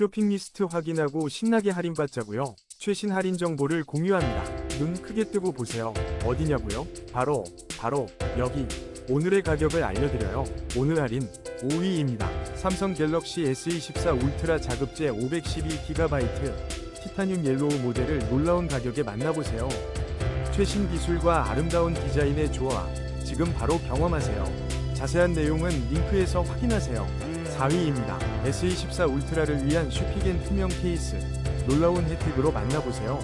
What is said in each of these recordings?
쇼핑 리스트 확인하고 신나게 할인받자고요. 최신 할인 정보를 공유합니다. 눈 크게 뜨고 보세요. 어디냐고요? 바로 바로 여기. 오늘의 가격을 알려드려요. 오늘 할인 5위입니다. 삼성 갤럭시 S24 울트라 자급제 512GB 티타늄 옐로우 모델을 놀라운 가격에 만나보세요. 최신 기술과 아름다운 디자인의 조화. 지금 바로 경험하세요. 자세한 내용은 링크에서 확인하세요. 4위입니다. S24 울트라를 위한 슈피겐 투명 케이스. 놀라운 혜택으로 만나보세요.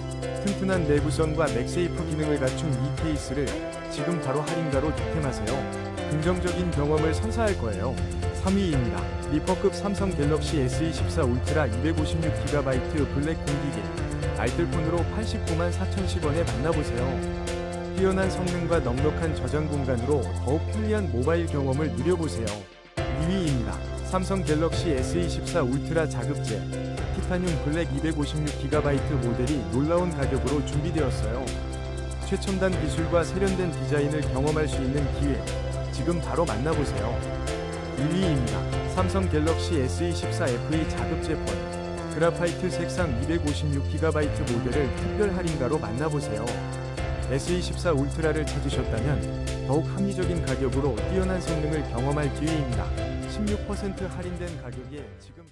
튼튼한 내구성과 맥세이프 기능을 갖춘 이 케이스를 지금 바로 할인가로 득템하세요. 긍정적인 경험을 선사할 거예요. 3위입니다. 리퍼급 삼성 갤럭시 S24 울트라 256GB 블랙 공기계. 알뜰폰으로 89만 4,010원에 만나보세요. 뛰어난 성능과 넉넉한 저장 공간으로 더욱 편리한 모바일 경험을 누려보세요. 2위입니다. 삼성 갤럭시 S24 울트라 자급제 티타늄 블랙 256GB 모델이 놀라운 가격으로 준비되었어요. 최첨단 기술과 세련된 디자인을 경험할 수 있는 기회. 지금 바로 만나보세요. 1위입니다. 삼성 갤럭시 S24 FE 자급제 폰 그라파이트 색상 256GB 모델을 특별 할인가로 만나보세요. S24 울트라를 찾으셨다면 더욱 합리적인 가격으로 뛰어난 성능을 경험할 기회입니다. 16% 할인된 가격에 지금